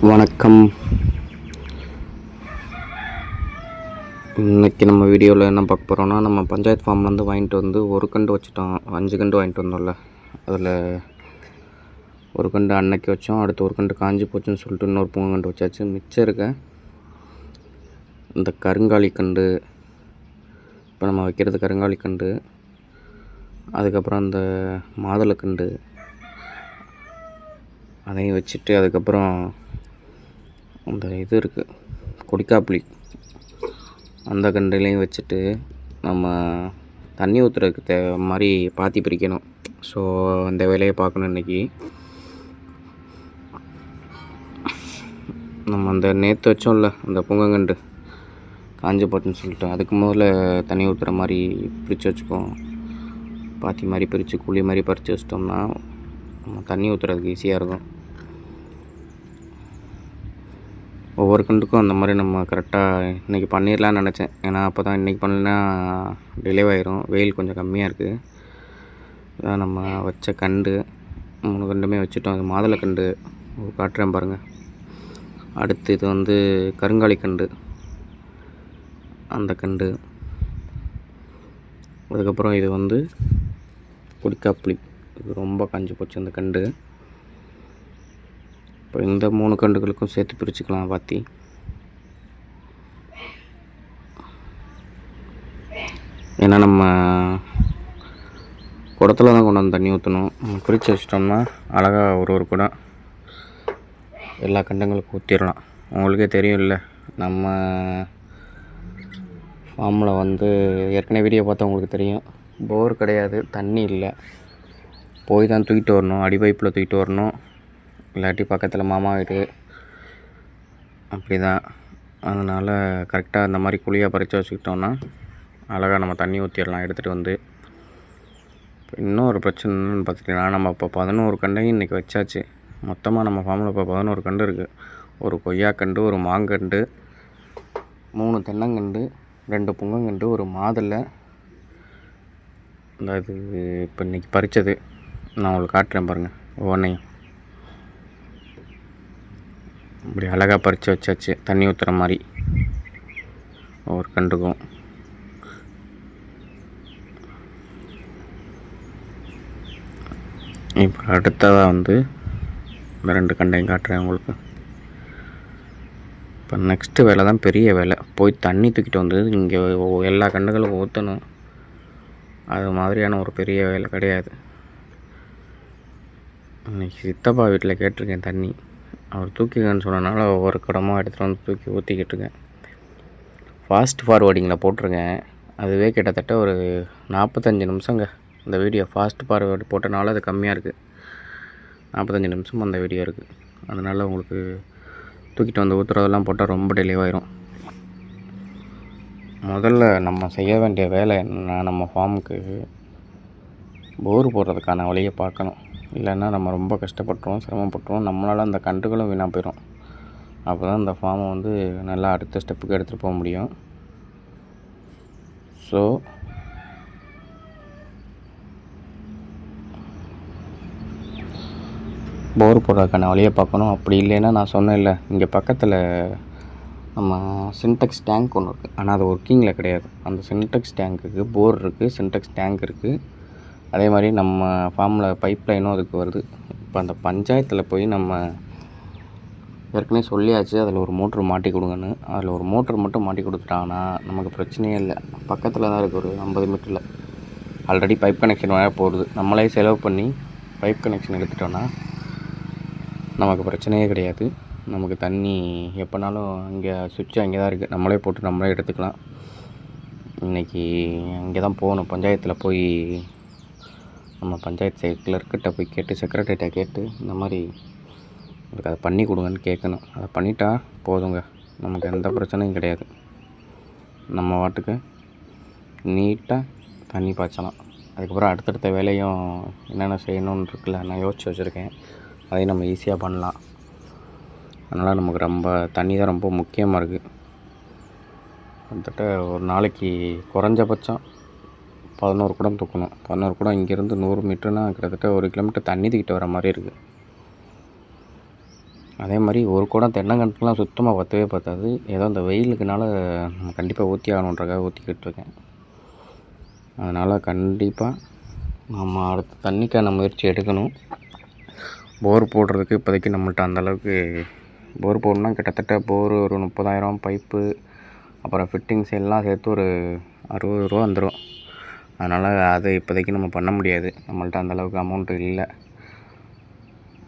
வணக்கம். இன்றைக்கி நம்ம வீடியோவில் என்ன பார்க்க போகிறோன்னா நம்ம பஞ்சாயத்து ஃபார்ம்லேருந்து வாங்கிட்டு வந்து ஒரு கண்டு வச்சுட்டோம். அஞ்சு கண்டு வாங்கிட்டு வந்தோம்ல. அதில் ஒரு கண்டு அன்னைக்கு வச்சோம் அடுத்து ஒரு கண்டு காஞ்சி போச்சுன்னு சொல்லிட்டு இன்னொரு பூங்கண்டு கண்டு வச்சாச்சு. மிச்சம் இருக்க இந்த கருங்காலி கண்டு இப்போ நம்ம வைக்கிறது கருங்காலி கண்டு அதுக்கப்புறம் அந்த மாதுளக்கண்டு அதையும் வச்சுட்டு அதுக்கப்புறம் அந்த இது இருக்குது கொடிக்காப்புளி. அந்த கண்டுலையும் வச்சுட்டு நம்ம தண்ணி ஊற்றுறதுக்கு தே மாதிரி பாத்தி பிரிக்கணும். ஸோ அந்த வேலையை பார்க்கணும் இன்றைக்கி நம்ம அந்த நேற்று வச்சோம்ல அந்த பொங்கங்கண்டு காஞ்சு போட்டுன்னு சொல்லிட்டு அதுக்கு முதல்ல தண்ணி ஊற்றுற மாதிரி பிரித்து வச்சுக்குவோம் பாத்தி மாதிரி பிரித்து குழி மாதிரி பறித்து வச்சிட்டோம்னா நம்ம தண்ணி ஊற்றுறதுக்கு ஈஸியாக இருக்கும். ஒவ்வொரு கண்டுக்கும் அந்த மாதிரி நம்ம கரெக்டாக இன்றைக்கி பண்ணிடலான்னு நினச்சேன். ஏன்னா அப்போ தான் இன்றைக்கி பண்ணலன்னா டிலே ஆயிரும். வெயில் கொஞ்சம் கம்மியாக இருக்குது அதான் நம்ம வச்ச கண்டு மூணு கண்டுமே வச்சுட்டோம். அது மாதுளை கண்டு காட்டுறேன் பாருங்கள் அடுத்து இது வந்து கருங்காலி கண்டு அந்த கண்டு அதுக்கப்புறம் இது வந்து குடிக்காப்புளி. இது ரொம்ப காஞ்சி போச்சு அந்த கண்டு இப்போ இந்த மூணு கண்டுகளுக்கும் சேர்த்து பிரிச்சுக்கலாம் பாத்தி. ஏன்னா நம்ம குடத்துல தான் கொண்டு வந்து தண்ணி ஊற்றணும் பிரித்து வச்சிட்டோம்னா அழகாக ஒரு ஒரு குடம் எல்லா கண்டங்களுக்கும் ஊற்றிடலாம் உங்களுக்கே இல்லை நம்ம ஃபார்மில் வந்து ஏற்கனவே வீடியோ பார்த்தா உங்களுக்கு தெரியும். போர் கிடையாது தண்ணி இல்லை. போய் தான் தூக்கிட்டு வரணும் அடி பைப்பில் தூக்கிட்டு வரணும். இல்லாட்டி பக்கத்தில் மாமா வீடு. அப்படி தான் அதனால் கரெக்டாக இந்த மாதிரி குழியாக பறித்து வச்சுக்கிட்டோன்னா அழகாக நம்ம தண்ணி ஊற்றிடலாம் எடுத்துகிட்டு வந்து. இப்போ இன்னொரு என்னென்னு பார்த்துட்டிங்கன்னா நம்ம இப்போ பதினோரு கண்டையும் இன்றைக்கி வச்சாச்சு. மொத்தமாக நம்ம ஃபார்மில் இப்போ பதினோரு கண்டு இருக்குது ஒரு கொய்யாக்கண்டு ஒரு மாங்கண்டு மூணு தென்னங்கண்டு ரெண்டு புங்கங்கண்டு ஒரு மாதுளை. இந்த இது இப்போ இன்றைக்கி பறித்தது நான் உங்களுக்கு காட்டுறேன் பாருங்கள் ஒவ்வொன்றையும் இப்படி அழகாக பறித்து வச்சாச்சு. தண்ணி ஊற்றுற மாதிரி. ஒவ்வொரு கண்டுக்கும் இப்போ அடுத்ததாக வந்து இந்த ரெண்டு கண்டையும் காட்டுறேன் உங்களுக்கு. இப்போ நெக்ஸ்ட்டு வேலை தான் பெரிய வேலை. போய் தண்ணி தூக்கிட்டு வந்து இங்கே எல்லா கண்டுகளும் ஊற்றணும் அது மாதிரியான ஒரு பெரிய வேலை கிடையாது. இன்னைக்கு சித்தப்பா வீட்டில் கேட்டிருக்கேன் தண்ணி. அவர் தூக்கிக்கன்னு சொன்னனால ஒவ்வொரு கடமும் எடுத்துகிட்டு வந்து தூக்கி ஊற்றிக்கிட்டு இருக்கேன். ஃபாஸ்ட் ஃபார்வர்டிங்கில் போட்டிருக்கேன். அதுவே கிட்டத்தட்ட ஒரு நாற்பத்தஞ்சு நிமிஷங்க. இந்த வீடியோ ஃபாஸ்ட் ஃபார்வர்டு போட்டனால அது கம்மியாக இருக்குது நாற்பத்தஞ்சு நிமிஷம் அந்த வீடியோ இருக்குது அதனால் உங்களுக்கு தூக்கிட்டு வந்து ஊற்றுறதெல்லாம் போட்டால் ரொம்ப டிலே ஆயிரும். முதல்ல நம்ம செய்ய வேண்டிய வேலை என்னென்னா நம்ம ஃபார்முக்கு போர் போடுறதுக்கான வழியை பார்க்கணும். இல்லைன்னா நம்ம ரொம்ப கஷ்டப்பட்டுருவோம் சிரமப்பட்டுருவோம் நம்மளால் அந்த கன்றுகளும் வீணாக போயிடும் அப்போ தான் இந்த ஃபார்மை வந்து நல்லா அடுத்த ஸ்டெப்புக்கு எடுத்துகிட்டு போக முடியும். ஸோ போர் போடுறதுக்கான வழியை பார்க்கணும். அப்படி இல்லைன்னா நான் சொன்னேன்ல இங்கே பக்கத்தில் நம்ம சின்டெக்ஸ் டேங்க் ஒன்று இருக்குது ஆனால் அது ஒர்க்கிங்கில் கிடையாது. அந்த சின்டெக்ஸ் டேங்க்குக்கு போர் இருக்குது சின்டெக்ஸ் டேங்க் இருக்குது அதே மாதிரி நம்ம ஃபார்மில் பைப் லைனும் அதுக்கு வருது. இப்போ அந்த பஞ்சாயத்தில் போய் நம்ம ஏற்கனவே சொல்லியாச்சு அதில் ஒரு மோட்ரு மாட்டி கொடுங்கன்னு. அதில் ஒரு மோட்ரு மட்டும் மாட்டி கொடுத்துட்டாங்கன்னா நமக்கு பிரச்சனையே இல்லை. பக்கத்தில் தான் இருக்குது ஒரு ஐம்பது மீட்டரில் ஆல்ரெடி பைப் கனெக்ஷன் வேறு போடுது நம்மளே செலவு பண்ணி பைப் கனெக்ஷன் எடுத்துட்டோன்னா நமக்கு பிரச்சனையே கிடையாது. நமக்கு தண்ணி எப்போனாலும் அங்கே சுவிட்ச் அங்கே தான் இருக்குது நம்மளே போட்டு நம்மளே எடுத்துக்கலாம். இன்றைக்கி அங்கே தான் போகணும். பஞ்சாயத்தில் போய் நம்ம பஞ்சாயத்து சைட் கிளர்க்கிட்ட போய் கேட்டு செக்ரட்டரிட்ட கேட்டு இந்த மாதிரி உங்களுக்கு அதை பண்ணி கொடுங்கன்னு கேட்கணும். அதை பண்ணிட்டா போதுங்க. நமக்கு எந்த பிரச்சனையும் கிடையாது. நம்ம வாட்டுக்கு நீட்டாக தண்ணி பாய்ச்சலாம். அதுக்கப்புறம் அடுத்தடுத்த வேலையும் என்னென்ன செய்யணும்னு இருக்குல்ல நான் யோசிச்சு வச்சுருக்கேன். அதையும் நம்ம ஈஸியாக பண்ணலாம். அதனால் நமக்கு ரொம்ப தண்ணி தான் ரொம்ப முக்கியமாக இருக்குது கிட்டத்தட்ட ஒரு நாளைக்கு குறைஞ்சபட்சம் பதினோரு குடம் தூக்கணும். பதினோரு குடம் இங்கேருந்து நூறு மீட்டர்னா கிட்டத்தட்ட ஒரு கிலோமீட்டர் தண்ணி தூக்கிட்டு வர மாதிரி இருக்குது அதே மாதிரி ஒரு குடம் தென்னங்கன்றுலாம் சுத்தமாக பற்றவே பத்தாது. ஏதோ அந்த வெயிலுக்குனால நம்ம கண்டிப்பாக ஊற்றி ஆகணுன்றக்காக ஊற்றிக்கிட்டு இருக்கேன். அதனால் கண்டிப்பாக நம்ம அடுத்த தண்ணிக்கான முயற்சி எடுக்கணும். போர் போடுறதுக்கு இப்போதைக்கு நம்மள்ட்ட அந்தளவுக்கு போர் போடணும்னா கிட்டத்தட்ட போர் ஒரு முப்பதாயிரம் பைப்பு அப்புறம் ஃபிட்டிங்ஸ் எல்லாம் சேர்த்து ஒரு அறுபது ரூபா வந்துடும் அதனால் அதை இப்போதைக்கு நம்ம பண்ண முடியாது. நம்மள்ட்ட அந்தளவுக்கு அமௌண்ட்டு இல்லை.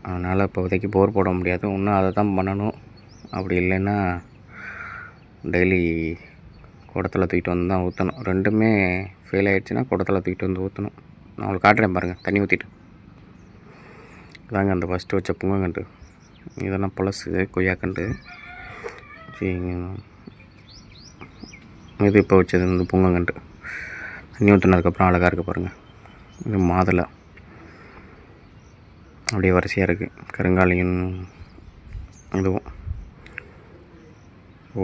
அதனால் இப்போதைக்கு போர் போட முடியாது. இன்னும் அதை தான் பண்ணணும். அப்படி இல்லைன்னா டெய்லி குடத்தில் தூக்கிட்டு வந்து தான் ஊற்றணும் ரெண்டுமே ஃபெயில் ஆகிடுச்சுன்னா குடத்துல தூக்கிட்டு வந்து ஊற்றணும் நான் உங்களுக்கு காட்டுறேன் பாருங்கள் தண்ணி ஊற்றிட்டு இதாங்க அந்த ஃபஸ்ட்டு வச்ச புங்கக்கண்டு இதெல்லாம் பழசு கொய்யாக்கண்டு சரிங்க இது இப்போ வச்சது வந்து புங்கக்கண்டு தண்ணி அதுக்கப்புறம் அழகாக இருக்குது பாருங்கள் இது மாதுளை. அப்படியே வரிசையாக இருக்குது கருங்காலியும் இதுவும்.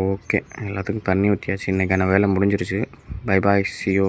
ஓகே. எல்லாத்துக்கும் தண்ணி ஊற்றியாச்சு இன்றைக்கான வேலை முடிஞ்சிருச்சு. Bye bye சியோ